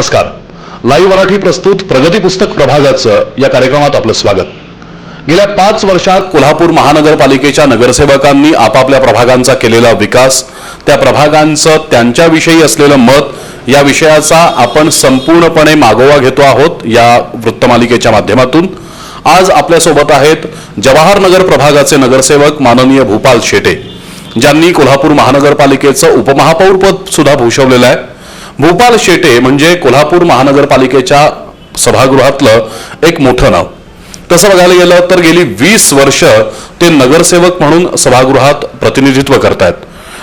नमस्कार. लाईव्ह मराठी प्रस्तुत प्रगती पुस्तक प्रभागाचं या कार्यक्रमात आपलं स्वागत. गेल्या पाच वर्षात कोल्हापूर महानगरपालिकेच्या नगरसेवकांनी आपापल्या प्रभागांचा केलेला विकास त्या प्रभागांचं त्यांच्याविषयी असलेलं मत या विषयाचा आपण संपूर्णपणे मागोवा घेतो आहोत या वृत्तमालिकेच्या माध्यमातून. आज आपल्यासोबत आहेत जवाहरनगर प्रभागाचे नगरसेवक माननीय भूपाल शेटे ज्यांनी कोल्हापूर महानगरपालिकेचं उपमहापौर पद सुद्धा भूषवलेलं आहे. भोपाल शेटे म्हणजे कोल्हापूर महानगरपालिकेच्या सभागृहातलं एक मोठं नाव. तसं बघायला गेलं तर गेली वीस वर्ष ते नगरसेवक म्हणून सभागृहात प्रतिनिधित्व करतायत.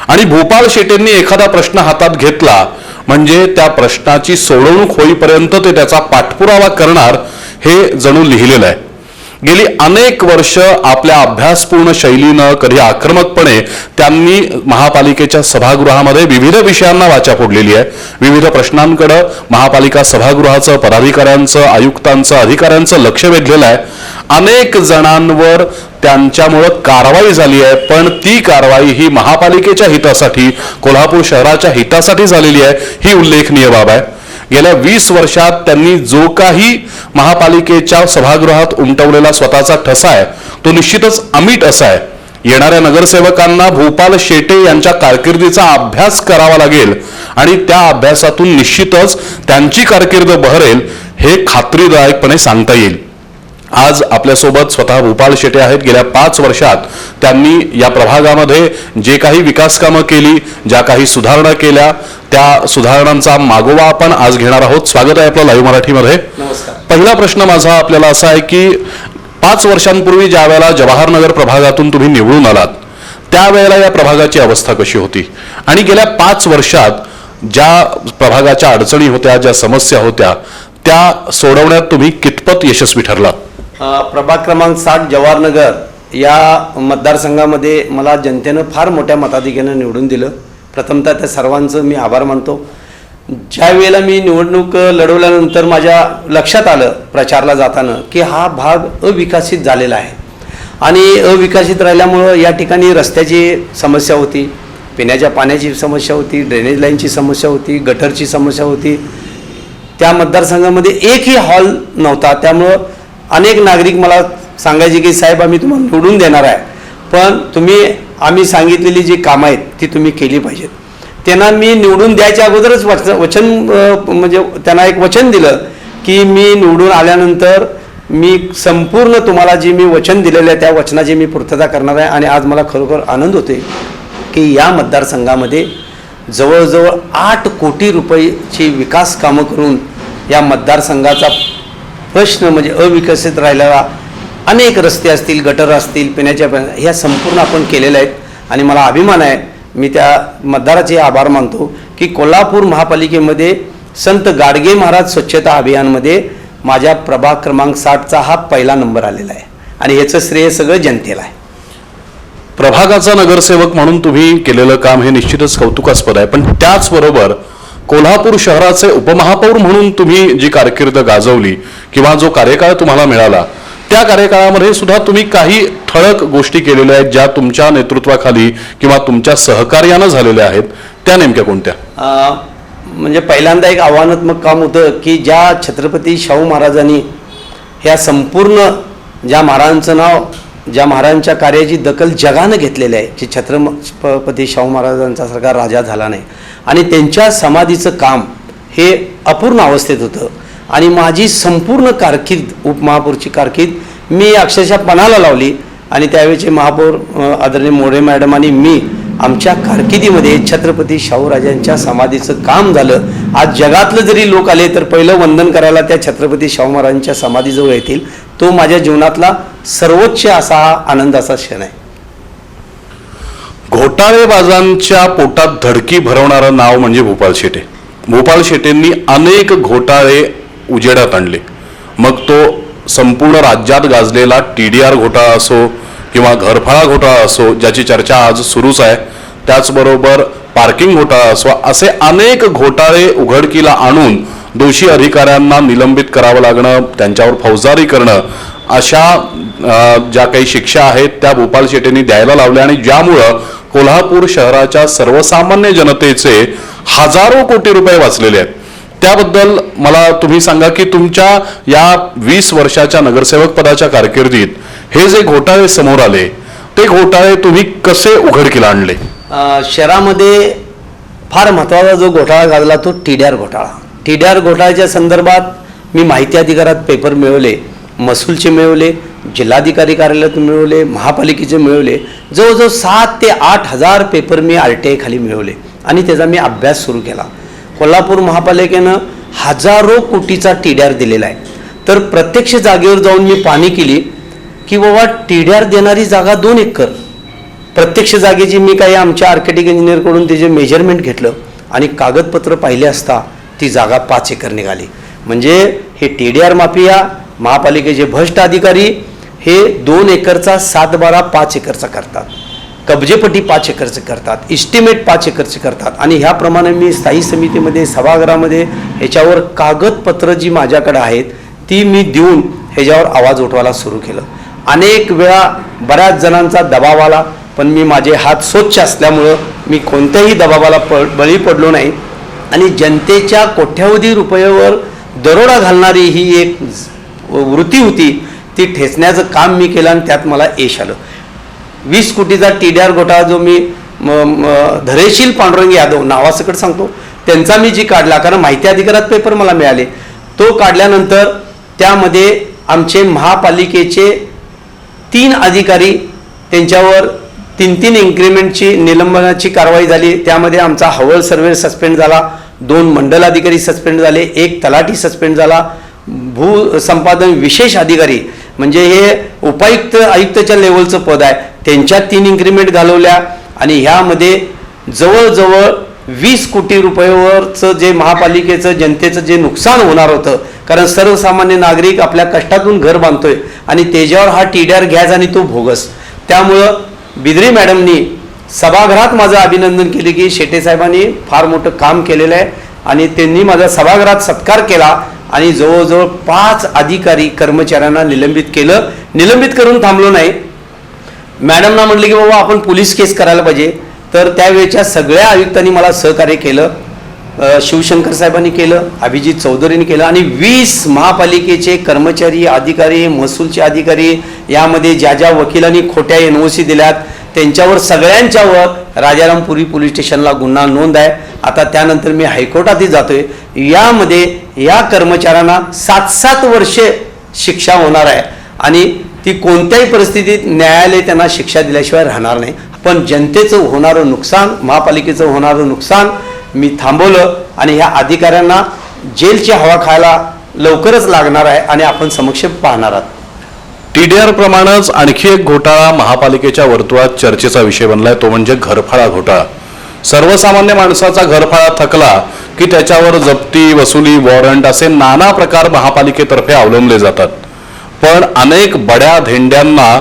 आणि भोपाल शेटेंनी एखादा प्रश्न हातात घेतला म्हणजे त्या प्रश्नाची सोडवणूक होईपर्यंत ते त्याचा पाठपुरावा करणार हे जणू लिहिलेलं आहे. गेली अनेक वर्ष आपल्या अभ्यासपूर्ण शैलीनं कधी आक्रमकपणे त्यांनी महापालिकेच्या सभागृहामध्ये विविध विषयांना वाचा फोडलेली आहे. विविध प्रश्नांकडं महापालिका सभागृहाचं पदाधिकाऱ्यांचं आयुक्तांचं अधिकाऱ्यांचं लक्ष वेधलेलं आहे. अनेक जणांवर त्यांच्यामुळं कारवाई झाली आहे पण ती कारवाई ही महापालिकेच्या हितासाठी कोल्हापूर शहराच्या हितासाठी झालेली आहे ही उल्लेखनीय बाब आहे. गेल्या वीस वर्षात त्यांनी जो काही महापालिकेच्या सभागृहात उमटवलेला स्वतःचा ठसा आहे तो निश्चितच अमिट असा आहे. येणाऱ्या नगरसेवकांना भूपाल शेटे यांच्या कारकिर्दीचा अभ्यास करावा लागेल आणि त्या अभ्यासातून निश्चितच त्यांची कारकीर्द बहरेल हे खात्रीदायकपणे सांगता येईल. आज आपल्यासोबत स्वतः भूपाल शेटे आहेत. गेल्या पाच वर्षात त्यांनी या प्रभागामध्ये जे काही विकास कामं केली ज्या काही सुधारणा केल्या त्या सुधारणांचा मागोवा आपण आज घेणार आहोत. स्वागत आहे आपलं लाईव्ह मराठीमध्ये. पहिला प्रश्न माझा आपल्याला असा आहे की पाच वर्षांपूर्वी ज्या वेळेला जवाहरनगर प्रभागातून तुम्ही निवडून आलात त्यावेळेला या प्रभागाची अवस्था कशी होती? आणि गेल्या पाच वर्षात ज्या प्रभागाच्या अडचणी होत्या ज्या समस्या होत्या त्या सोडवण्यात तुम्ही कितपत यशस्वी ठरलात? प्रभाग क्रमांक साठ जवाहरनगर या मतदारसंघामध्ये मला जनतेनं फार मोठ्या मताधिक्यानं निवडून दिलं. प्रथमतः त्या सर्वांचं मी आभार मानतो. ज्या वेळेला मी निवडणूक लढवल्यानंतर माझ्या लक्षात आलं प्रचारला जाताना की हा भाग अविकसित झालेला आहे. आणि अविकसित राहिल्यामुळं या ठिकाणी रस्त्याची समस्या होती पिण्याच्या पाण्याची समस्या होती ड्रेनेज लाईनची समस्या होती गटरची समस्या होती. त्या मतदारसंघामध्ये एकही हॉल नव्हता. त्यामुळं अनेक नागरिक मला सांगायचे की साहेब आम्ही तुम्हाला निवडून देणार आहे पण तुम्ही आम्ही सांगितलेली जी कामं आहेत ती तुम्ही केली पाहिजेत. त्यांना मी निवडून द्यायच्या अगोदरच वच वचन म्हणजे त्यांना एक वचन दिलं की मी निवडून आल्यानंतर मी संपूर्ण तुम्हाला जी मी वचन दिलेलं आहे त्या वचनाची मी पूर्तता करणार आहे. आणि आज मला खरोखर आनंद होते की या मतदारसंघामध्ये जवळजवळ आठ कोटी रुपयेची विकास कामं करून या मतदारसंघाचा प्रश्न म्हणजे अविकसित राहिलेला अनेक रस्ते असतील गटर असतील पिण्याच्या पाण्या ह्या संपूर्ण आपण केलेल्या आहेत. आणि मला अभिमान आहे मी त्या मतदाराचे आभार मानतो की कोल्हापूर महापालिकेमध्ये संत गाडगे महाराज स्वच्छता अभियानमध्ये माझ्या प्रभाग क्रमांक साठचा हा पहिला नंबर आलेला आहे. आणि ह्याचं श्रेय सगळं जनतेला आहे. प्रभागाचा नगरसेवक म्हणून तुम्ही केलेलं काम हे निश्चितच कौतुकास्पद आहे. पण त्याचबरोबर कोल्हापूर शहराचे उपमहापौर म्हणून तुम्ही जी कारकीर्द गाजवली किंवा जो कार्यकाळ तुम्हाला मिळाला त्या कार्यकाळामध्ये सुद्धा तुम्ही काही ठळक गोष्टी केलेल्या आहेत ज्या तुमच्या नेतृत्वाखाली किंवा तुमच्या सहकार्यानं झालेल्या आहेत त्या नेमक्या कोणत्या? म्हणजे पहिल्यांदा एक आव्हानात्मक काम होतं की ज्या छत्रपती शाहू महाराजांनी ह्या संपूर्ण ज्या महाराजांचं नाव ज्या महाराजांच्या कार्याची दखल जगानं घेतलेली आहे जे छत्रपती शाहू महाराजांचा सारखा राजा झाला नाही. आणि त्यांच्या समाधीचं काम हे अपूर्ण अवस्थेत होतं. आणि माझी संपूर्ण कारकीर्द उपमहापौरची कारकीर्द मी अक्षरशः पणाला लावली. आणि त्यावेळेचे महापौर आदरणीय मोरे मॅडम आणि मी आमच्या कारकिर्दीमध्ये छत्रपती शाहूराजांच्या समाधीचं काम झालं. आज जगातलं जरी लोक आले तर पहिलं वंदन करायला त्या छत्रपती शाहू महाराजांच्या समाधीजवळ येतील. तो माझ्या जीवनातला सर्वोच्च असा हा आनंदाचा क्षण आहे. घोटाळेबाजांच्या पोटात धडकी भरवणारं नाव म्हणजे भूपाल शेटे. भूपाल शेटेंनी अनेक घोटाळे उजेडात आणले. मग तो संपूर्ण राज्यात गाजलेला टी डी आर घोटाळा असो किंवा घरफाळा घोटाळा असो ज्याची चर्चा आज सुरूच आहे त्याचबरोबर पार्किंग घोटाळा असो असे अनेक घोटाळे उघडकीला आणून दोषी अधिकाऱ्यांना निलंबित करावं लागणं त्यांच्यावर फौजदारी करणं अशा ज्या काही शिक्षा आहेत त्या भोपाल शेटेंनी द्यायला लावल्या आणि ज्यामुळं कोल्हापूर शहराच्या सर्वसामान्य जनतेचे हजारो कोटी रुपये वाचलेले आहेत. त्याबद्दल मला तुम्ही सांगा की तुमच्या या वीस वर्षाच्या नगरसेवक पदाच्या कारकिर्दीत हे जे घोटाळे समोर आले ते घोटाळे तुम्ही कसे उघडकीला आणले? शहरामध्ये फार महत्त्वाचा जो घोटाळा गाजला तो टीड्यार घोटाळा. टीड्यार घोटाळ्याच्या संदर्भात मी माहिती अधिकारात पेपर मिळवले महसूलचे मिळवले जिल्हाधिकारी कार्यालयात मिळवले महापालिकेचे मिळवले. जवळजवळ सात ते आठ हजार पेपर मी आर टी आय खाली मिळवले आणि त्याचा मी अभ्यास सुरू केला. कोल्हापूर महापालिकेनं हजारो कोटीचा टी डी आर दिलेला आहे. तर प्रत्यक्ष जागेवर जाऊन मी पाहणी केली की बाबा टी डी आर देणारी जागा दोन एकर. प्रत्यक्ष जागेची मी काही आमच्या आर्किटेक्ट इंजिनियरकडून त्याचे मेजरमेंट घेतलं आणि कागदपत्र पाहिले असता ती जागा पाच एकर निघाली. म्हणजे हे टी डी आर माफिया महापालिकेचे भ्रष्ट अधिकारी हे दोन एकरचा सात बारा पाच एकरचा करतात. कब्जेपट्टी पाच एकरचे करतात. इस्टिमेट पाच एकरचे करतात. आणि ह्याप्रमाणे मी स्थायी समितीमध्ये सभागृहामध्ये ह्याच्यावर कागदपत्र जी माझ्याकडे आहेत ती मी देऊन ह्याच्यावर आवाज उठवायला सुरू केलं. अनेक वेळा बऱ्याच जणांचा दबाव आला पण मी माझे हात स्वच्छ असल्यामुळं मी कोणत्याही दबावाला प बळी पडलो नाही. आणि जनतेच्या कोट्यावधी रुपयावर दरोडा घालणारी ही एक वृत्ती होती ती ठेचण्याचं काम मी केलं आणि त्यात मला यश आलं. वीस कोटीचा टी डी आर घोटाळा जो मी म, म, धैर्यशील पांडुरंग यादव नावासकट सांगतो त्यांचा मी जी काढला कारण माहिती अधिकारात पेपर मला मिळाले तो काढल्यानंतर त्यामध्ये आमचे महापालिकेचे तीन अधिकारी त्यांच्यावर तीन तीन इन्क्रिमेंटची निलंबनाची कारवाई झाली. त्यामध्ये आमचा हवळ सर्वे सस्पेंड झाला. दोन मंडल अधिकारी सस्पेंड झाले. एक तलाठी सस्पेंड झाला. भूसंपादन विशेष अधिकारी म्हणजे हे उपायुक्त आयुक्तच्या लेवलचं पद आहे. त्यांच्या तीन इन्क्रिमेंट घालवल्या आणि ह्यामध्ये जवळजवळ वीस कोटी रुपयावरचं जे महापालिकेचं जनतेचं जे नुकसान होणार होतं कारण सर्वसामान्य नागरिक आपल्या कष्टातून घर बांधतोय आणि त्याच्यावर हा टी डी आर घ्यायचा आणि तो भोगस. त्यामुळं बिद्री मॅडमनी सभागृहात माझं अभिनंदन केले की शेटे साहेबांनी फार मोठं काम केलेलं आहे आणि त्यांनी माझा सभागृहात सत्कार केला आणि जवळजवळ पाच अधिकारी कर्मचाऱ्यांना निलंबित केलं. निलंबित करून थांबलो नाही. मॅडमना म्हटलं की बाबा आपण पोलीस केस करायला पाहिजे. तर त्यावेळच्या सगळ्या आयुक्तांनी मला सहकार्य केलं. शिवशंकर साहेबांनी केलं अभिजित चौधरीने केलं आणि वीस महापालिकेचे कर्मचारी अधिकारी महसूलचे अधिकारी यामध्ये ज्या ज्या वकिलांनी खोट्या एन ओ सी दिल्यात त्यांच्यावर सगळ्यांच्यावर राजारामपुरी पोलीस स्टेशनला गुन्हा नोंद आहे. आता त्यानंतर मी हायकोर्टातही जातोय. यामध्ये या कर्मचाऱ्यांना सात सात वर्षे शिक्षा होणार आहे आणि ती कोणत्याही परिस्थितीत न्यायालय त्यांना शिक्षा दिल्याशिवाय राहणार नाही. पण जनतेचं होणारं नुकसान महापालिकेचं होणारं नुकसान मी थांबवलं आणि ह्या अधिकाऱ्यांना जेलची हवा खायला लवकरच लागणार आहे आणि आपण समक्ष पाहणार आहात. आर प्रमाणेच आणखी एक घोटाळा महापालिकेच्या वर्तुळात चर्चेचा विषय बनलाय तो म्हणजे घरफाळा घोटाळा. सर्वसामान्य माणसाचा घरफाळा थकला की त्याच्यावर जप्ती वसुली वॉरंट असे नाना प्रकार महापालिकेतर्फे अवलंबले जातात. पण अनेक बड्या धेंड्यांना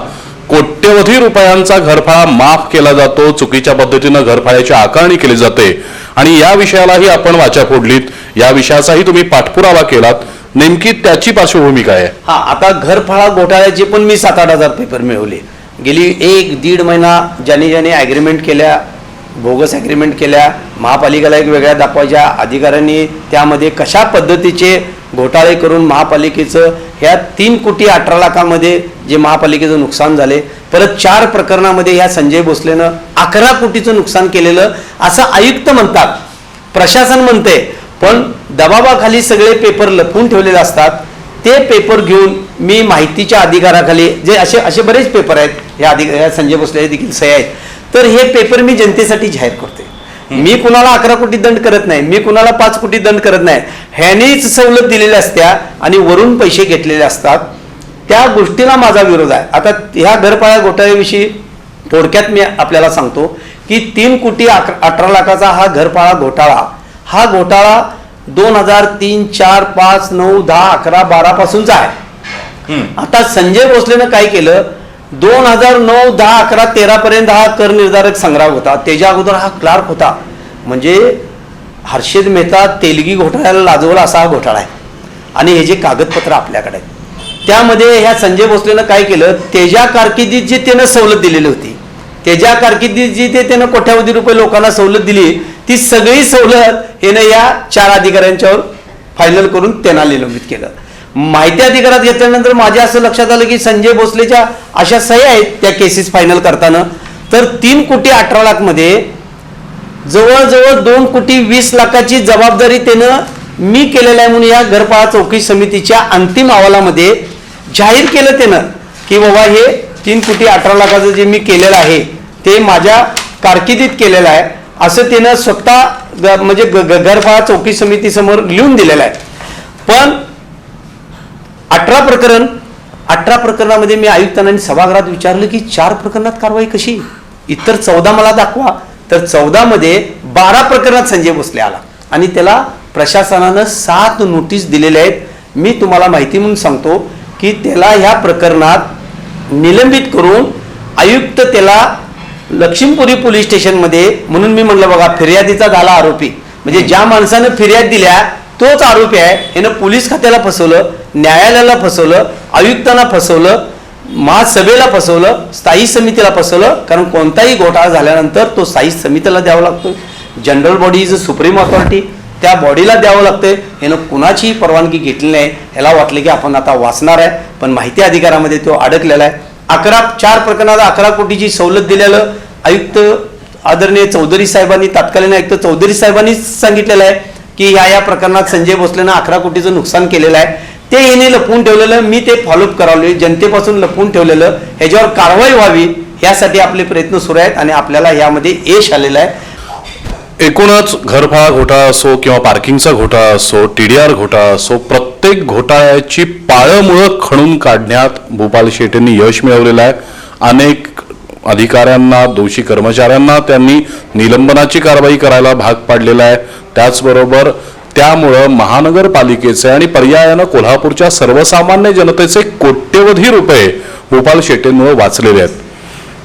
कोट्यवधी रुपयांचा घरफाळा माफ केला जातो चुकीच्या पद्धतीनं घरफाळ्याची आकारणी केली जाते. आणि या विषयालाही आपण वाचा फोडलीत. या विषयाचाही तुम्ही पाठपुरावा केलात. नेमकी त्याची पार्श्वभूमी काय आहे. हा आता घरफाळा घोटाळ्याचे पण मी सात आठ हजार पेपर मिळवले. गेली एक दीड महिना ज्याने ज्याने ॲग्रीमेंट केल्या बोगस ॲग्रीमेंट केल्या महापालिकेला एक वेगळ्या दाखवायच्या अधिकाऱ्यांनी त्यामध्ये कशा पद्धतीचे घोटाळे करून महापालिकेचं ह्या तीन कोटी अठरा लाखामध्ये जे महापालिकेचं नुकसान झाले परत चार प्रकरणामध्ये ह्या संजय भोसलेनं अकरा कोटीचं नुकसान केलेलं असं आयुक्त म्हणतात. प्रशासन म्हणते पण दबावाखाली सगळे पेपर लपवून ठेवलेले असतात. ते पेपर घेऊन मी माहितीच्या अधिकाराखाली जे असे असे बरेच पेपर आहेत ह्या अधिक ह्या संजय भोसले देखील सह्या आहेत. तर हे पेपर मी जनतेसाठी जाहीर करते मी कुणाला अकरा कोटी दंड करत नाही मी कुणाला पाच कोटी दंड करत नाही. ह्यानेच सवलत दिलेल्या असत्या आणि वरून पैसे घेतलेले असतात. त्या गोष्टीला माझा विरोध आहे. आता ह्या घरपाळ्या घोटाळ्याविषयी थोडक्यात मी आपल्याला सांगतो की तीन कोटी अठरा लाखाचा हा घरपाळा घोटाळा. हा घोटाळा दोन हजार तीन चार पाच नऊ दहा अकरा बारा पासूनचा आहे. आता संजय भोसलेनं काय केलं? दोन हजार नऊ दहा अकरा तेरा पर्यंत हा कर निर्धारक संग्रह होता. त्याच्या अगोदर हा क्लार्क होता. म्हणजे हर्षद मेहता तेलगी घोटाळ्याला लाजवला असा हा घोटाळा आहे. आणि हे जे कागदपत्र आपल्याकडे आहेत. त्यामध्ये ह्या संजय भोसलेनं काय केलं? त्याच्या कारकिर्दीत जी त्यानं सवलत दिलेली होती त्याच्या कारकिर्दीत जी ते त्यानं कोट्यावधी रुपये लोकांना सवलत दिली ती सगळी सवलत यानं या चार अधिकाऱ्यांच्यावर फायनल करून त्यांना निलंबित केलं. माहिती अधिकारात घेतल्यानंतर माझ्या असं लक्षात आलं की संजय भोसलेच्या अशा सह्या आहेत त्या केसेस फायनल करताना. तर तीन कोटी अठरा लाखमध्ये जवळजवळ दोन कोटी वीस लाखाची जबाबदारी त्यानं मी केलेलं आहे म्हणून या घरपाळा चौकी समितीच्या अंतिम अहवालामध्ये जाहीर केलं त्यानं की बाबा हे तीन कोटी अठरा लाखाचं जे मी केलेलं आहे ते माझ्या कारकिर्दीत केलेलं आहे. असं त्यानं स्वतः म्हणजे ग- घरपाळा चौकी समितीसमोर लिहून दिलेलं आहे. पण अठरा प्रकरण अठरा प्रकरणामध्ये मी आयुक्तांना आणि सभागृहात विचारलं की चार प्रकरणात कारवाई कशी? इतर चौदा मला दाखवा. तर चौदामध्ये बारा प्रकरणात संजय भोसले आला. आणि त्याला प्रशासनानं सात नोटीस दिलेल्या आहेत. मी तुम्हाला माहिती म्हणून सांगतो की त्याला ह्या प्रकरणात निलंबित करून आयुक्त त्याला लक्ष्मीपुरी पोलीस स्टेशनमध्ये म्हणून मी म्हणलं बघा फिर्यादीचा झाला आरोपी. म्हणजे ज्या माणसानं फिर्याद दिल्या तोच आरोपी आहे. यानं पोलीस खात्याला फसवलं. न्यायालयाला फसवलं आयुक्तांना फसवलं महासभेला फसवलं स्थायी समितीला फसवलं कारण कोणताही घोटाळा झाल्यानंतर तो स्थायी समितीला द्यावा लागतो general body is a supreme authority त्या बॉडीला द्यावं लागतं यानं कुणाचीही परवानगी घेतली नाही. ह्याला वाटलं की आपण आता वाचणार आहे पण माहिती अधिकारामध्ये तो अडकलेला आहे. अकरा चार प्रकरणात अकरा कोटीची सवलत दिलेलं आयुक्त आदरणीय चौधरी साहेबांनी तत्कालीन आयुक्त चौधरी साहेबांनीच सांगितलेलं आहे की ह्या या प्रकरणात संजय भोसलेनं अकरा कोटीचं नुकसान केलेलं आहे. ते हिने लपवून ठेवलेलं मी ते फॉलोअप करावले जनतेपासून लपवून ठेवलेलं ह्याच्यावर कारवाई व्हावी यासाठी आपले प्रयत्न सुरू आहेत आणि आपल्याला यामध्ये यश आलेलं आहे. एकूणच घरफाळा घोटाळा असो किंवा पार्किंगचा घोटाळा असो टी डी आर घोटाळा असो प्रत्येक घोटाळ्याची पाळंमुळं खणून काढण्यात भूपाल शेट्टींनी यश मिळवलेलं आहे. अनेक अधिकाऱ्यांना दोषी कर्मचाऱ्यांना त्यांनी निलंबनाची कारवाई करायला भाग पाडलेला आहे. त्याचबरोबर त्यामुळं महानगरपालिकेचे आणि पर्यायानं कोल्हापूरच्या सर्वसामान्य जनतेचे कोट्यवधी रुपये गोपाल शेट्टींमुळे वाचलेले आहेत.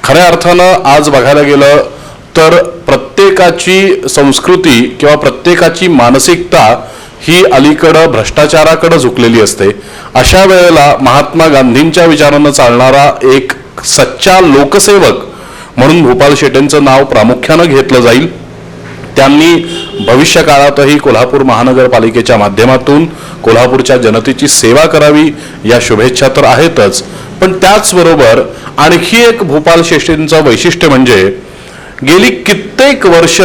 खऱ्या अर्थानं आज बघायला गेलं तर प्रत्येकाची संस्कृती किंवा प्रत्येकाची मानसिकता ही अलीकडं भ्रष्टाचाराकडे झुकलेली असते. अशा वेळेला महात्मा गांधींच्या विचारानं चालणारा एक सच्चा लोकसेवक म्हणून भोपाल शेटेंचं नाव प्रामुख्यानं घेतलं जाईल. त्यांनी भविष्यकाळातही कोल्हापूर महानगरपालिकेच्या माध्यमातून कोल्हापूरच्या जनतेची सेवा करावी या शुभेच्छा तर आहेतच. पण त्याचबरोबर आणखी एक भोपाल शेष्टींचं वैशिष्ट्य म्हणजे गेली कित्येक वर्ष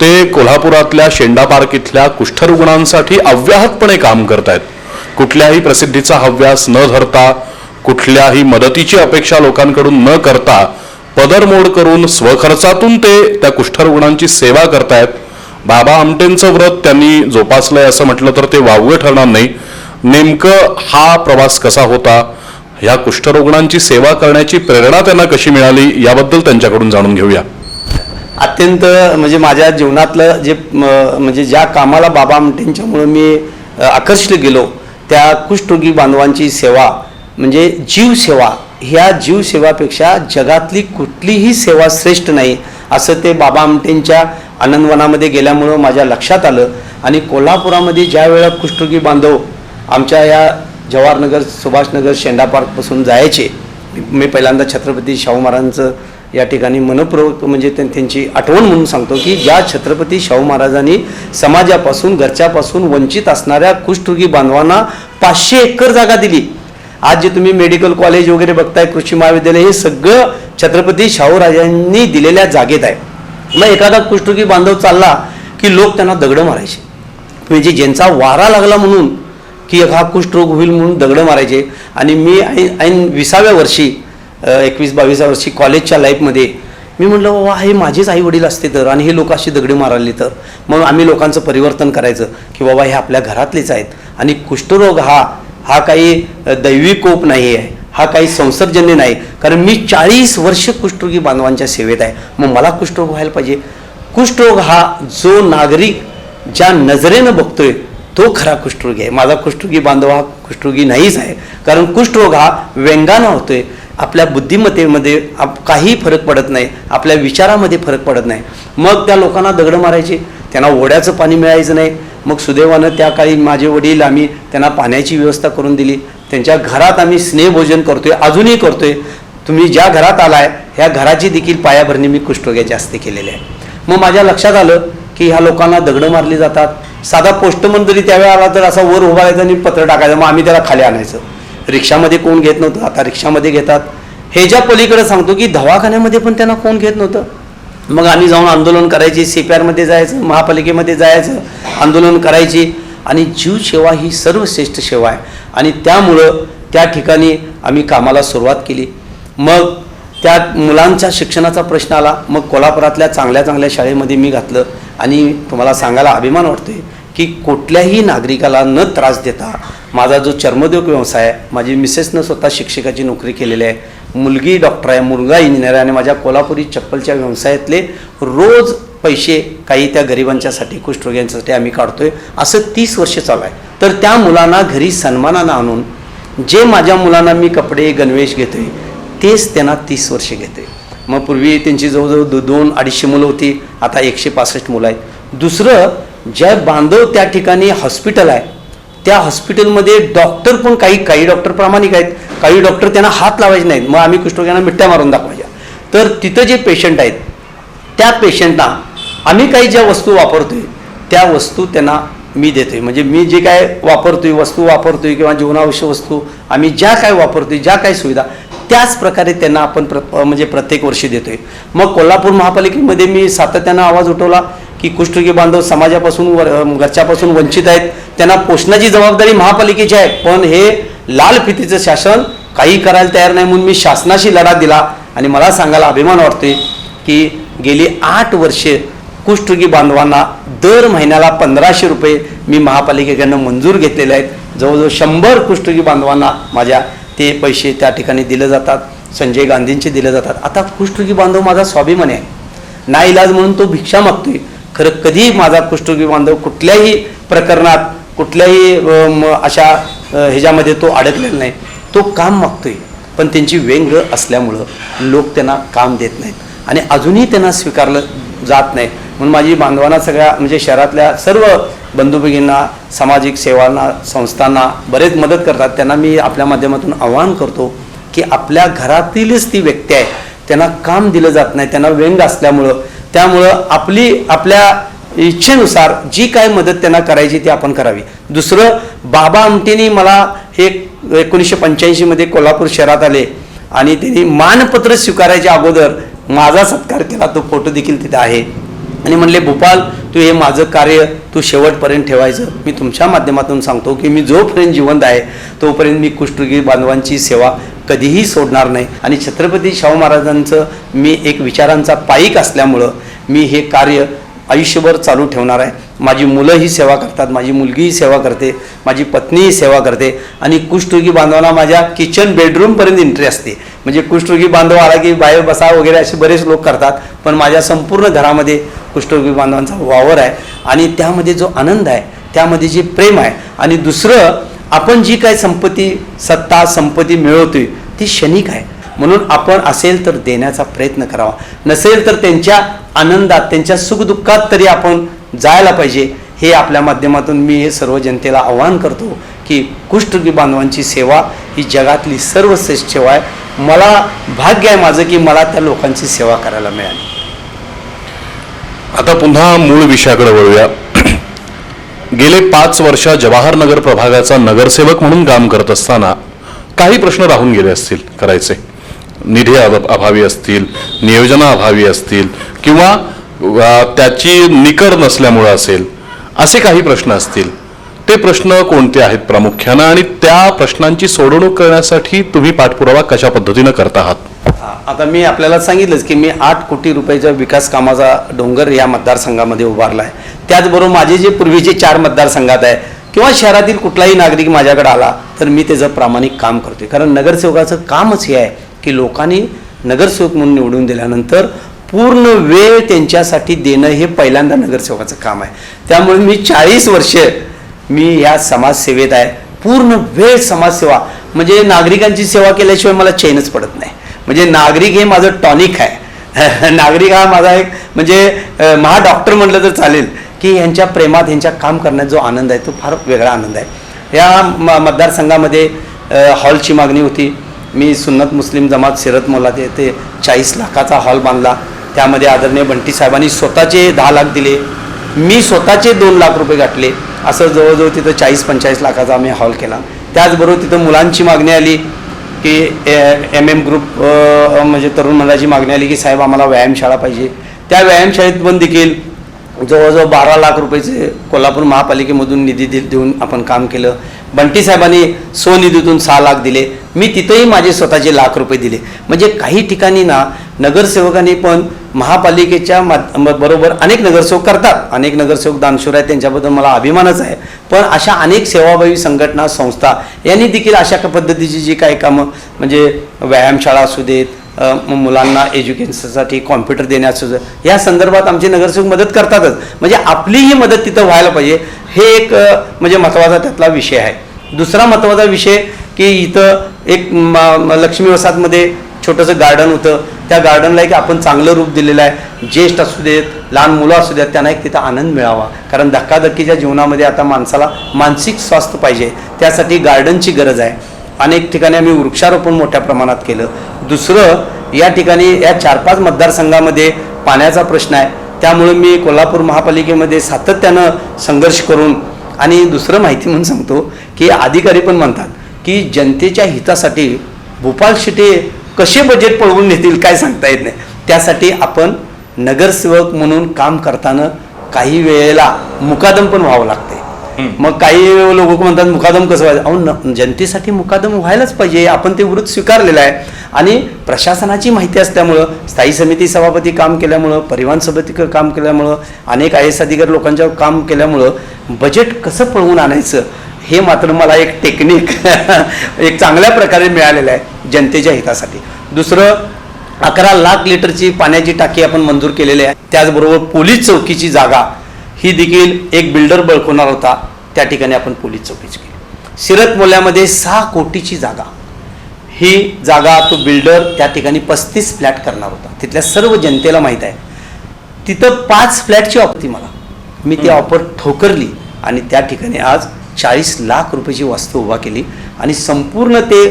ते कोल्हापुरातल्या शेंडा पार्क इथल्या कुष्ठरुग्णांसाठी अव्याहतपणे काम करतायत. कुठल्याही प्रसिद्धीचा हव्यास न धरता कुठल्याही मदतीची अपेक्षा लोकांकडून न करता पदरमोड करून स्वखर्चातून ते त्या कुष्ठरुग्णांची सेवा करतायत. बाबा आमटेंचं व्रत त्यांनी जोपासलंय असं म्हटलं तर ते वावगं ठरणार नाही. नेमकं हा प्रवास कसा होता? ह्या कुष्ठरुग्णांची सेवा करण्याची प्रेरणा त्यांना कशी मिळाली? याबद्दल त्यांच्याकडून जाणून घेऊया. अत्यंत म्हणजे माझ्या जीवनातलं जे म्हणजे ज्या कामाला बाबा आमटेंच्यामुळं मी आकर्षित गेलो त्या कुष्ठरोगी बांधवांची सेवा म्हणजे जीवसेवा ह्या जीवसेवापेक्षा जगातली कुठलीही सेवा श्रेष्ठ नाही असं ते बाबा आमटेंच्या आनंदवनामध्ये गेल्यामुळं माझ्या लक्षात आलं. आणि कोल्हापुरामध्ये ज्या वेळा कुष्ठरोगी बांधव आमच्या या जवाहरनगर सुभाषनगर शेंडा पार्कपासून जायचे मी पहिल्यांदा छत्रपती शाहू महाराजांचं या ठिकाणी मनपूर्वक म्हणजे त्यांची आठवण म्हणून सांगतो की ज्या छत्रपती शाहू महाराजांनी समाजापासून घरच्यापासून वंचित असणाऱ्या कुष्ठरोगी बांधवांना पाचशे एकर जागा दिली. आज जे तुम्ही मेडिकल कॉलेज वगैरे बघताय कृषी महाविद्यालय हे सगळं छत्रपती शाहूराजांनी दिलेल्या जागेत आहे. मग एखादा कुष्ठरोगी बांधव चालला की लोक त्यांना दगडं मारायचे. म्हणजे ज्यांचा वारा लागला म्हणून की हा कुष्ठरोग होईल म्हणून दगडं मारायचे. आणि मी ऐन ऐन विसाव्या वर्षी एकवीस बावीसाव्या वर्षी कॉलेजच्या लाईफमध्ये मी म्हटलं बाबा हे माझेच आई वडील असते तर आणि हे लोक अशी दगडी मारायले तर? मग आम्ही लोकांचं परिवर्तन करायचं की बाबा हे आपल्या घरातलेच आहेत आणि कुष्ठरोग हा हा काही दैवी कोप नाही आहे हा काही संसर्जन्य नाही. कारण मी चाळीस वर्ष कुष्ठरोगी बांधवांच्या सेवेत आहे. मग मला कुष्ठरोग व्हायला पाहिजे. कुष्ठरोग हा जो नागरिक ज्या नजरेनं बघतोय तो खरा कुष्ठरोगी आहे. माझा कुष्ठरोगी बांधव हा कुष्ठरोगी नाहीच आहे. कारण कुष्ठरोग हा व्यंगानं होतोय. आपल्या बुद्धिमत्तेमध्ये आप काही फरक पडत नाही. आपल्या विचारामध्ये फरक पडत नाही. मग त्या लोकांना दगडं मारायचे. त्यांना ओढ्याचं पाणी मिळायचं नाही. मग सुदैवानं त्या काळी माझे वडील आम्ही त्यांना पाण्याची व्यवस्था करून दिली. त्यांच्या घरात आम्ही स्नेहभोजन करतोय अजूनही करतोय. तुम्ही ज्या घरात आलाय ह्या घराची देखील पायाभरणी मी कुष्ठरोग्याच्या हस्ते केलेली आहे. मग माझ्या लक्षात आलं की ह्या लोकांना दगडं मारली जातात. साधा पोस्टमन जरी त्यावेळी आला तर असा वर उभा राहायचा आणि पत्र टाकायचं मग आम्ही त्याला खाली आणायचं. रिक्षामध्ये कोण घेत नव्हतं आता रिक्षामध्ये घेतात. हे ज्या पलीकडे सांगतो की दवाखान्यामध्ये पण त्यांना कोण घेत नव्हतं. मग आम्ही जाऊन आंदोलन करायची सी पी आरमध्ये जायचं महापालिकेमध्ये जायचं आंदोलन करायची. आणि जीव सेवा ही सर्वश्रेष्ठ सेवा आहे. आणि त्यामुळं त्या ठिकाणी आम्ही कामाला सुरुवात केली. मग त्या मुलांच्या शिक्षणाचा प्रश्न आला. मग कोल्हापुरातल्या चांगल्या चांगल्या शाळेमध्ये मी घातलं. आणि तुम्हाला सांगायला अभिमान वाटतोय की कुठल्याही नागरिकाला न त्रास देता माझा जो चर्मोद्योग व्यवसाय आहे माझी मिसेसनं स्वतः शिक्षकाची नोकरी केलेली आहे. मुलगी डॉक्टर आहे मुलगा इंजिनियर आहे आणि माझ्या कोल्हापुरी चप्पलच्या व्यवसायातले रोज पैसे काही त्या गरिबांच्यासाठी कुष्ठरोग्यांच्यासाठी आम्ही काढतोय. असं तीस वर्ष चालू आहे. तर त्या मुलांना घरी सन्मानानं आणून जे माझ्या मुलांना मी कपडे गणवेश घेतोय तेच त्यांना तीस वर्ष घेतो आहे मग पूर्वी त्यांची जवळजवळ दो दोन अडीचशे मुलं होती आता एकशे पासष्ट मुलं आहेत. दुसरं ज्या बांधव त्या ठिकाणी हॉस्पिटल आहे त्या हॉस्पिटलमध्ये डॉक्टर पण काही काही डॉक्टर प्रामाणिक आहेत काही डॉक्टर त्यांना हात लावायचे नाहीत. मग आम्ही कुष्ठरोग्यांना मिठ्ठ्या मारून दाखवायच्या. तर तिथं जे पेशंट आहेत त्या पेशंटना आम्ही काही ज्या वस्तू वापरतोय त्या वस्तू त्यांना मी देतोय. म्हणजे मी जे काय वापरतोय वस्तू वापरतोय किंवा जीवनावश्यक वस्तू आम्ही ज्या काय वापरतोय ज्या काय सुविधा त्याच प्रकारे त्यांना आपण प्र म्हणजे प्रत्येक वर्षी देतोय. मग कोल्हापूर महापालिकेमध्ये मी सातत्यानं आवाज उठवला. की कुष्ठरोगी बांधव समाजापासून घरच्यापासून वंचित आहेत. त्यांना पोषणाची जबाबदारी महापालिकेची आहे. पण हे लाल फितीचं शासन काही करायला तयार नाही म्हणून मी शासनाशी लढा दिला. आणि मला सांगायला अभिमान वाटते की गेली आठ वर्षे कुष्ठरोगी बांधवांना दर महिन्याला पंधराशे रुपये मी महापालिकेकडनं मंजूर घेतलेले आहेत. जवळजवळ शंभर कुष्ठरोगी बांधवांना माझ्या ते पैसे त्या ठिकाणी दिले जातात. संजय गांधींचे दिले जातात. आता कुष्ठरोगी बांधव माझा स्वाभिमान आहे. नाईलाज म्हणून तो भिक्षा मागतोय. खरं कधी माझा कुष्ठरोगी बांधव कुठल्याही प्रकरणात कुठल्याही अशा ह्याच्यामध्ये तो अडकलेला नाही. तो काम मागतोय. पण त्यांची व्यंग असल्यामुळं लोक त्यांना काम देत नाहीत. आणि अजूनही त्यांना स्वीकारलं जात नाही. म्हणून माझी बांधवांना सगळ्या म्हणजे शहरातल्या सर्व बंधू सामाजिक सेवांना संस्थांना बरेच मदत करतात. त्यांना मी आपल्या माध्यमातून आवाहन करतो की आपल्या घरातीलच ती व्यक्ती आहे. त्यांना काम दिलं जात नाही. त्यांना व्यंग असल्यामुळं त्यामुळं आपली आपल्या इच्छेनुसार जी काय मदत त्यांना करायची ती आपण करावी. दुसरं बाबा आमटेनी मला हे एकोणीसशे पंच्याऐंशीमध्ये कोल्हापूर शहरात आले आणि त्यांनी मानपत्र स्वीकारायच्या अगोदर माझा सत्कार केला. तो फोटो देखील तिथे आहे. आणि म्हणले भोपाल तू हे माझं कार्य तू शेवटपर्यंत ठेवायचं. मी तुमच्या माध्यमातून सांगतो की मी जोपर्यंत जिवंत आहे तोपर्यंत मी कुष्ठरोगी बांधवांची सेवा कधीही सोडणार नाही. आणि छत्रपती शाहू महाराजांचं मी एक विचारांचा पाईक असल्यामुळं मी हे कार्य आयुष्यभर चालू ठेवणार आहे. माझी मुलं ही सेवा करतात माझी मुलगीही सेवा करते माझी पत्नीही सेवा करते. आणि कुष्ठरोगी बांधवांना माझ्या किचन बेडरूमपर्यंत एंट्री असते. म्हणजे कुष्ठरोगी बांधव आला की बाहेर बसा वगैरे असे बरेच लोक करतात. पण माझ्या संपूर्ण घरामध्ये कुष्ठरोगी बांधवांचा वावर आहे. आणि त्यामध्ये जो आनंद आहे त्यामध्ये जे प्रेम आहे. आणि दुसरं आपण जी काय संपत्ती सत्ता संपत्ती मिळवतोय ती क्षणिक आहे. म्हणून आपण असेल तर देण्याचा प्रयत्न करावा. नसेल तर त्यांच्या आनंदात त्यांच्या सुखदुःखात तरी आपण जायला पाहिजे. हे आपल्या माध्यमातून मी हे सर्व जनतेला आवाहन करतो की कुष्ठरोगी बांधवांची सेवा ही जगातली सर्वश्रेष्ठ सेवा आहे. मला भाग्य आहे माझं की मला त्या लोकांची सेवा करायला मिळाली. आता पुन्हा मूळ विषयाकडे वळूया. गेले पाच वर्ष जवाहर नगर प्रभागाचा नगरसेवक म्हणून काम करत असताना काही प्रश्न राहून गेले असतील करायचे. निधी अभावी असतील नियोजना अभावी असतील किंवा त्याची निकड नसल्यामुळं असेल असे काही प्रश्न असतील. ते प्रश्न कोणते आहेत प्रामुख्यानं आणि त्या प्रश्नांची सोडवणूक करण्यासाठी तुम्ही पाठपुरावा कशा पद्धतीनं करत आहात? आता मी आपल्याला सांगितलंच की मी आठ कोटी रुपयाच्या विकास कामाचा डोंगर या मतदारसंघामध्ये उभारला आहे त्याचबरोबर माझे जे पूर्वीचे चार मतदारसंघात आहे किंवा शहरातील कुठलाही नागरिक माझ्याकडे आला तर मी त्याचं प्रामाणिक काम करतोय. कारण नगरसेवकाचं कामच हे आहे की लोकांनी नगरसेवक म्हणून निवडून दिल्यानंतर पूर्ण वेळ त्यांच्यासाठी देणं हे पहिल्यांदा नगरसेवकाचं काम आहे. त्यामुळे मी चाळीस वर्ष मी या समाजसेवेत आहे. पूर्ण वेळ समाजसेवा म्हणजे नागरिकांची सेवा केल्याशिवाय मला चैनच पडत नाही. म्हणजे नागरिक हे माझं टॉनिक आहे. नागरिक हा माझा एक म्हणजे महाडॉक्टर महा डॉक्टर म्हटलं तर चालेल की यांच्या प्रेमात यांच्या काम करण्यात जो आनंद आहे तो फार वेगळा आनंद आहे. या म मतदारसंघामध्ये हॉलची मागणी होती. मी सुन्नत मुस्लिम जमात सिरत मोला ते ते चाळीस लाखाचा हॉल बांधला. त्यामध्ये आदरणीय बंटी साहेबांनी स्वतःचे दहा लाख दिले. मी स्वतःचे दोन लाख रुपये गाठले. असं जवळजवळ तिथं चाळीस पंचाळीस लाखाचा आम्ही हॉल केला. त्याचबरोबर तिथं मुलांची मागणी आली. की एम एम ग्रुप म्हणजे तरुण मंडळाची मागणी आली की साहेब आम्हाला व्यायामशाळा पाहिजे. त्या व्यायामशाळेत पण देखील जवळजवळ बारा लाख रुपयाचे कोल्हापूर महापालिकेमधून निधी दे देऊन आपण काम केलं. बंटी साहेबांनी स्वनिधीतून सहा लाख दिले. मी तिथंही माझे स्वतःचे लाख रुपये दिले. म्हणजे काही ठिकाणी ना नगरसेवकांनी पण महापालिकेच्या माध- म- बरोबर अनेक नगरसेवक करतात. अनेक नगरसेवक दानशूर आहेत त्यांच्याबद्दल मला अभिमानच आहे. पण अशा अनेक सेवाभावी संघटना संस्था यांनी देखील अशा पद्धतीची जी काही कामं म्हणजे व्यायामशाळा असू देत मुलांना एज्युकेशनसाठी कॉम्प्युटर देण्याचं या संदर्भात आमचे नगरसेवक मदत करतातच. म्हणजे आपलीही मदत तिथं व्हायला पाहिजे. हे एक म्हणजे महत्त्वाचा त्यातला विषय आहे. दुसरा महत्त्वाचा विषय की इथं एक म- लक्ष्मी वसाहतमध्ये छोटंसं गार्डन होतं. त्या गार्डनला एक आपण चांगलं रूप दिलेलं आहे. ज्येष्ठ असू देत लहान मुलं असू देत त्यांना एक तिथं आनंद मिळावा. कारण धक्काधक्कीच्या जीवनामध्ये आता माणसाला मानसिक स्वास्थ्य पाहिजे. त्यासाठी गार्डनची गरज आहे. अनेक ठिकाणी आम्ही वृक्षारोपण मोठ्या प्रमाणात केलं. दुसरं या ठिकाणी या चार पाच मतदारसंघामध्ये पाण्याचा प्रश्न आहे. त्यामुळे मी कोल्हापूर महापालिकेमध्ये सातत्यानं संघर्ष करून आणि दुसरं माहिती म्हणून सांगतो की अधिकारी पण म्हणतात की जनतेच्या हितासाठी भोपाळ शिटे कसे बजेट पळवून नेतील काय सांगता येत नाही. त्यासाठी आपण नगरसेवक म्हणून काम करताना काही वेळेला मुकादम पण व्हावं लागते. मग काही लोक म्हणतात मुकादम कसं व्हायचं? अहो जनतेसाठी मुकादम व्हायलाच पाहिजे आपण ते वृत्त स्वीकारलेलं आहे. आणि प्रशासनाची माहिती असल्यामुळं स्थायी समिती सभापती काम केल्यामुळं परिवहन समिती काम केल्यामुळं अनेक आय एस अधिकारी लोकांच्या काम केल्यामुळं बजेट कसं पळवून आणायचं हे मात्र मला एक टेक्निक एक चांगल्या प्रकारे मिळालेलं आहे जनतेच्या हितासाठी. दुसरं अकरा लाख लिटरची पाण्याची टाकी आपण मंजूर केलेली आहे. त्याचबरोबर पोलीस चौकीची जागा ही देखील एक बिल्डर बळकवणार होता. त्या ठिकाणी आपण पोलीस चौकीची केली. सिरत मोल्यामध्ये सहा कोटीची जागा. ही जागा तो बिल्डर त्या ठिकाणी पस्तीस फ्लॅट करणार होता. तिथल्या सर्व जनतेला माहीत आहे. तिथं पाच फ्लॅटची ऑफर होती मला. मी ती ऑफर ठोकरली आणि त्या ठिकाणी आज चाळीस लाख रुपयाची वास्तू उभा केली आणि संपूर्ण ते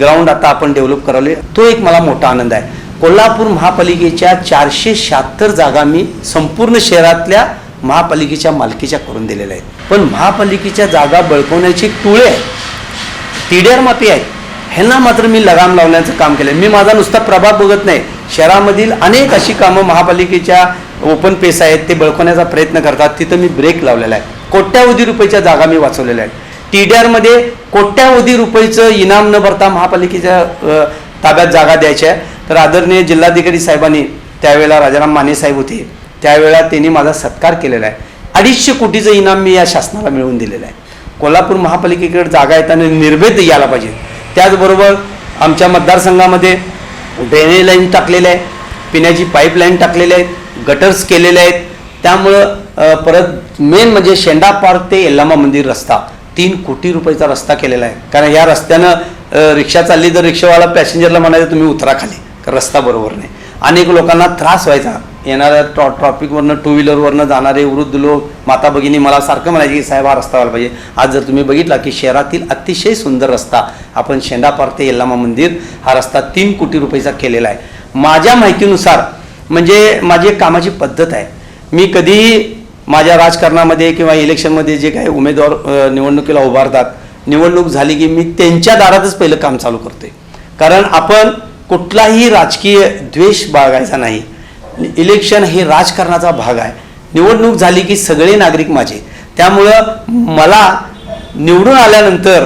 ग्राउंड आता आपण डेव्हलप करावले तो एक मला मोठा आनंद आहे. कोल्हापूर महापालिकेच्या चारशे शहात्तर जागा मी संपूर्ण शहरातल्या महापालिकेच्या मालकीच्या करून दिलेल्या आहेत. पण महापालिकेच्या जागा बळकवण्याची टुळे आहे. टीडीआर माफी आहे. ह्यांना मात्र मी लगाम लावण्याचं काम केलं मी माझा नुसता प्रभाव बघत नाही. शहरामधील अनेक अशी कामं महापालिकेच्या ओपन पेस आहेत ते बळकवण्याचा प्रयत्न करतात. तिथं मी ब्रेक लावलेला आहे. कोट्यावधी रुपयाच्या जागा मी वाचवलेल्या आहेत. टी मध्ये कोट्यावधी रुपयाचं इनाम न भरता महापालिकेच्या ताब्यात जागा द्यायच्या आहे तर आदरणीय जिल्हाधिकारी साहेबांनी त्यावेळेला राजाराम माने साहेब होते. त्यावेळा त्यांनी माझा सत्कार केलेला आहे. अडीचशे कोटीचं इनाम मी या शासनाला मिळवून दिलेलं आहे. कोल्हापूर महापालिकेकडे जागा येताना निर्भेद यायला पाहिजे. त्याचबरोबर आमच्या मतदारसंघामध्ये ड्रेनेज लाईन टाकलेल्या आहे पिण्याची पाईपलाईन टाकलेल्या आहेत गटर्स केलेले आहेत. त्यामुळं परत मेन म्हणजे शेंडा पार्क ते यल्लामा मंदिर रस्ता तीन कोटी रुपयाचा रस्ता केलेला आहे. कारण या रस्त्यानं रिक्षा चालली तर रिक्षावाला पॅसेंजरला म्हणायचं तुम्ही उतरा खाली. रस्ता बरोबर नाही. अनेक लोकांना त्रास व्हायचा. येणाऱ्या ट्रॉ ट्रॉफिकवरनं टू व्हीलरवरनं जाणारे वृद्ध लोक माता भगिनी मला सारखं म्हणायचे की साहेब हा रस्ता व्हायला पाहिजे. आज जर तुम्ही बघितला की शहरातील अतिशय सुंदर रस्ता आपण शेंडापार ते यल्लामा मंदिर हा रस्ता तीन कोटी रुपयेचा केलेला आहे. माझ्या माहितीनुसार म्हणजे माझी एक कामाची पद्धत आहे. मी कधी माझ्या राजकारणामध्ये किंवा इलेक्शनमध्ये जे काही उमेदवार निवडणुकीला उभारतात निवडणूक झाली की मी त्यांच्या दारातच पहिलं काम चालू करतोय. कारण आपण कुठलाही राजकीय द्वेष बाळगायचा नाही. इलेक्शन हे राजकारणाचा भाग आहे. निवडणूक झाली की सगळे नागरिक माझे. त्यामुळं मला निवडून आल्यानंतर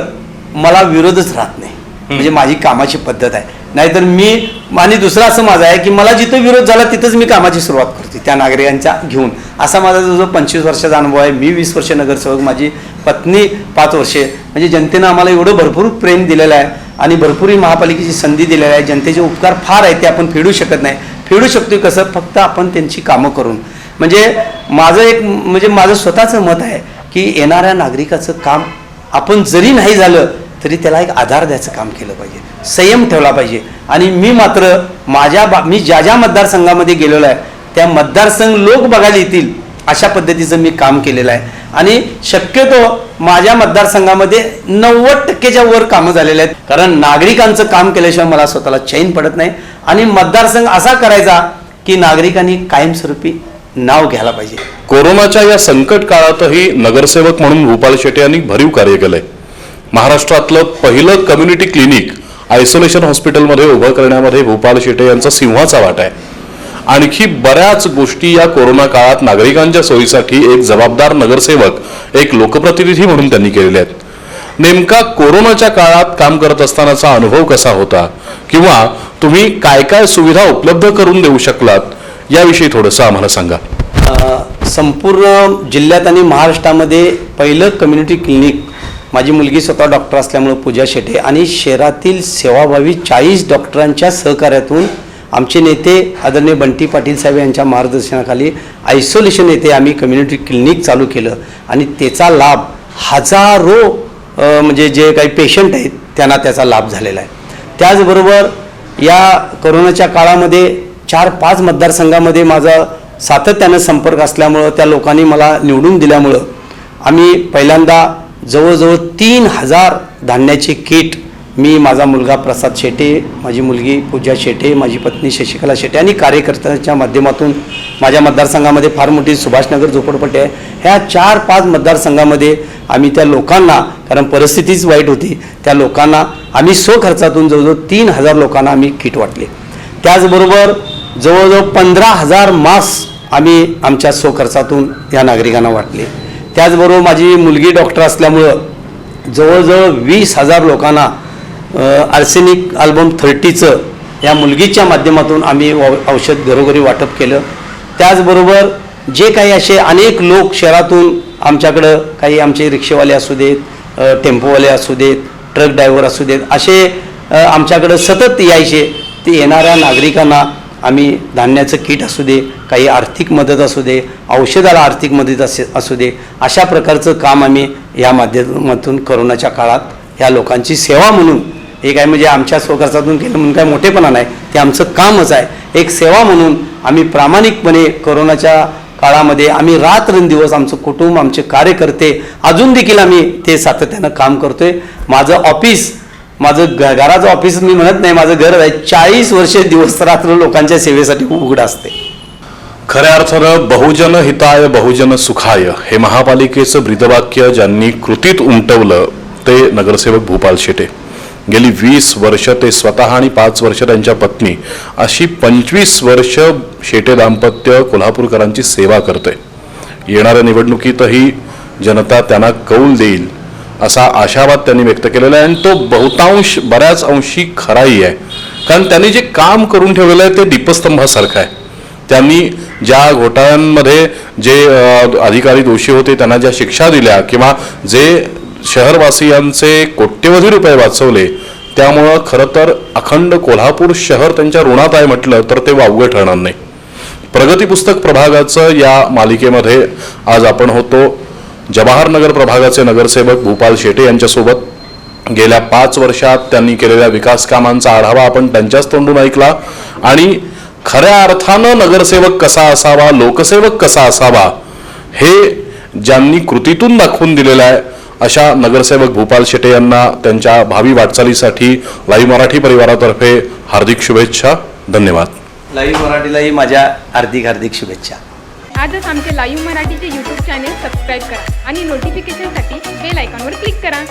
मला विरोधच राहत नाही. म्हणजे माझी कामाची पद्धत आहे. नाहीतर मी आणि दुसरं असं माझं आहे की मला जिथं विरोध झाला तिथंच मी कामाची सुरुवात करते त्या नागरिकांच्या घेऊन. असा माझा जो पंचवीस वर्षाचा अनुभव आहे. मी वीस वर्ष नगरसेवक माझी पत्नी पाच वर्षे. म्हणजे जनतेनं आम्हाला एवढं भरपूर प्रेम दिलेलं आहे. आणि भरपूरही महापालिकेची संधी दिलेली आहे. जनतेचे उपकार फार आहेत ते आपण फेडू शकत नाही. फेडू शकतो कसं? फक्त आपण त्यांची कामं करून. म्हणजे माझं एक म्हणजे माझं स्वतःचं मत आहे की येणाऱ्या नागरिकाचं काम आपण जरी नाही झालं तरी त्याला एक आधार द्यायचं काम केलं पाहिजे. संयम ठेवला पाहिजे. आणि मी मात्र माझ्या बा मी ज्या ज्या मतदारसंघामध्ये गेलेलो आहे त्या मतदारसंघ लोक बघायला येतील. अशा पद्धतीचं मी काम केलेलं आहे. आणि शक्यतो माझ्या मतदारसंघामध्ये नव्वद टक्केच्या वर कामं झालेले आहेत. कारण नागरिकांचं काम केल्याशिवाय मला स्वतःला चैन पडत नाही. आणि मतदारसंघ असा करायचा की नागरिकांनी कायमस्वरूपी नाव घ्यायला पाहिजे. कोरोनाच्या या संकट काळातही नगरसेवक म्हणून भूपाल शेटे यांनी भरीव कार्य केलंय. महाराष्ट्रातलं पहिलं कम्युनिटी क्लिनिक आयसोलेशन हॉस्पिटलमध्ये उभं करण्यामध्ये भूपाल शेटे यांचा सिंहाचा वाटा आहे. आणखी बऱ्याच गोष्टी या कोरोना काळात नागरिकांच्या सोयीसाठी एक जबाबदार नगरसेवक एक लोकप्रतिनिधी म्हणून त्यांनी केलेल्या आहेत. नेमका कोरोनाच्या काळात काम करत असतानाचा अनुभव कसा होता? किंवा तुम्ही काय काय सुविधा उपलब्ध करून देऊ शकलात? याविषयी थोडंसं आम्हाला सांगा. संपूर्ण जिल्ह्यात आणि महाराष्ट्रामध्ये पहिलं कम्युनिटी क्लिनिक माझी मुलगी स्वतः डॉक्टर असल्यामुळं पूजा शेटे आणि शहरातील सेवाभावी चाळीस डॉक्टरांच्या सहकार्यातून आमचे नेते आदरणीय बंटी पाटील साहेब यांच्या मार्गदर्शनाखाली आयसोलेशन येथे आम्ही कम्युनिटी क्लिनिक चालू केलं. आणि त्याचा लाभ हजारो म्हणजे जे काही पेशंट आहेत त्यांना त्याचा लाभ झालेला आहे. त्याचबरोबर या करोनाच्या काळामध्ये चार पाच मतदारसंघामध्ये माझा सातत्यानं संपर्क असल्यामुळं त्या लोकांनी मला निवडून दिल्यामुळं आम्ही पहिल्यांदा जवळजवळ तीन हजार धान्याचे किट मी माझा मुलगा प्रसाद शेटे माझी मुलगी पूजा शेटे माझी पत्नी शशिकला शेटे आणि कार्यकर्त्यांच्या माध्यमातून माझ्या मतदारसंघामध्ये फार मोठी सुभाषनगर झोपडपट्टी आहे. ह्या चार पाच मतदारसंघामध्ये आम्ही त्या लोकांना कारण परिस्थितीच वाईट होती त्या लोकांना आम्ही स्वखर्चातून जवळजवळ तीन हजार लोकांना आम्ही किट वाटले. त्याचबरोबर जवळजवळ पंधरा हजार मास्क आम्ही आमच्या स्वखर्चातून या नागरिकांना वाटले. त्याचबरोबर माझी मुलगी डॉक्टर असल्यामुळं जवळजवळ वीस हजार लोकांना आर्सेनिक अल्बम थर्टीचं या मुलगीच्या माध्यमातून आम्ही औषध घरोघरी वाटप केलं. त्याचबरोबर जे काही असे अनेक लोक शहरातून आमच्याकडं काही आमचे रिक्षेवाले असू देत टेम्पोवाले असू देत ट्रक ड्रायव्हर असू देत असे आमच्याकडं सतत यायचे. ते येणाऱ्या नागरिकांना आम्ही धान्याचं किट असू दे काही आर्थिक मदत असू दे औषधाला आर्थिक मदत असे असू दे अशा प्रकारचं काम आम्ही या माध्यमातून करोनाच्या काळात ह्या लोकांची सेवा म्हणून हे काय म्हणजे आमच्या स्वखर्चातून केलं म्हणून काय मोठेपणा नाही. ते आमचं कामच आहे. एक सेवा म्हणून आम्ही प्रामाणिकपणे करोनाच्या काळामध्ये आम्ही रात्रंदिवस आमचं कुटुंब आमचे कार्यकर्ते अजून देखील आम्ही ते सातत्यानं काम करतोय. माझं ऑफिस माझं घ घराचं ऑफिस मी म्हणत नाही माझं घर आहे. चाळीस वर्ष दिवस रात्र लोकांच्या सेवेसाठी उघड असते. खऱ्या अर्थानं बहुजन हिताय बहुजन सुखाय हे महापालिकेचं ब्रीदवाक्य ज्यांनी कृतीत उमटवलं ते नगरसेवक भूपाल शेटे. गेली वीस वर्ष ते स्वतः आणि पाच वर्ष त्यांच्या पत्नी अशी पंचवीस वर्ष शेटे दाम्पत्य कोल्हापूरकरांची सेवा करते येणाऱ्या निवडणुकीतही जनता त्यांना कौल देईल असा आशावाद त्यांनी व्यक्त केलेला आहे आणि तो बहुतांश बऱ्याच अंशी खराही आहे. कारण त्यांनी जे काम करून ठेवलेलं आहे ते दीपस्तंभासारखं आहे. त्यांनी ज्या घोटाळ्यांमध्ये जे अधिकारी दोषी होते त्यांना ज्या शिक्षा दिल्या किंवा जे शहरवासियांचे कोट्यवधी रुपये वाचवले. त्यामुळं खरं तर अखंड कोल्हापूर शहर त्यांच्या ऋणात आहे म्हटलं तर ते वावगं ठरणार नाही. प्रगती पुस्तक प्रभागाचं या मालिकेमध्ये आज आपण होतो. जवाहरनगर प्रभागाचे नगरसेवक भूपाल शेटे यांच्यासोबत. गेल्या पाच वर्षात त्यांनी केलेल्या विकास कामांचा आढावा आपण त्यांच्याच तोंडून ऐकला. आणि खऱ्या अर्थानं नगरसेवक कसा असावा लोकसेवक कसा असावा हे ज्यांनी कृतीतून दाखवून दिलेलं आहे अशा नगरसेवक भूपाल शेटे यांना त्यांच्या भावी वाटचालीसाठी लाईव्ह मराठी परिवारातर्फे हार्दिक शुभेच्छा. धन्यवाद. लाईव्ह मराठीलाही माझ्या हार्दिक हार्दिक शुभेच्छा. आजच आमचे लाईव्ह मराठीचे यूट्यूब चॅनेल सबस्क्राईब करा आणि नोटिफिकेशनसाठी बेल आयकॉनवर क्लिक करा.